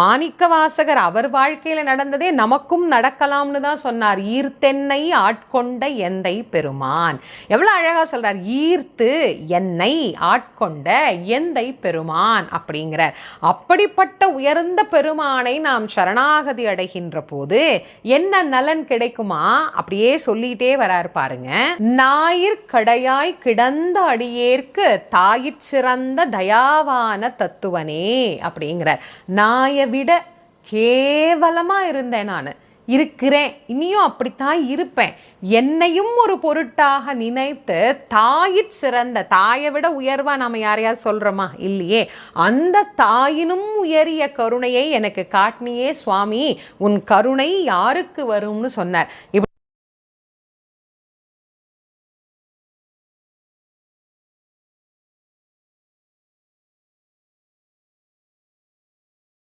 மாணிக்க வாசகர் அவர் வாழ்க்கையில நடந்ததே நமக்கும் நடக்கலாம்னு தான் சொன்னார். ஈர்த்தென்னை ஆட்கொண்ட எந்தை பெருமான். எவ்வளவு அழகா சொல்கிறார் ஈர்த்து என்னை ஆட்கொண்ட எந்தை பெருமான் அப்படிங்கிறார். அப்படிப்பட்ட உயர்ந்த பெருமானை நாம் சரணாகதி அடைகின்ற போது என்ன நலன் கிடைக்குமா? அப்படியே சொல்லிட்டே வரார் பாருங்க. ஞாயிற் கடையாய் கிடந்த அடியேற்கு தாயிற் சிறந்த தயாவான தத்துவனே அப்படிங்கிறார். நாயை விட கேவலமா இருந்தேன் நான். இருக்கிறேன். இனியும் அப்படித்தான் இருப்பேன். என்னையும் ஒரு பொருட்டாக நினைத்து தாயிற் சிறந்த தாயை விட உயர்வா நாம யாரையாவது சொல்றோமா? இல்லையே. அந்த தாயினும் உயரிய கருணையை எனக்கு காட்டினியே சுவாமி. உன் கருணை யாருக்கு வரும்னு சொன்னார்.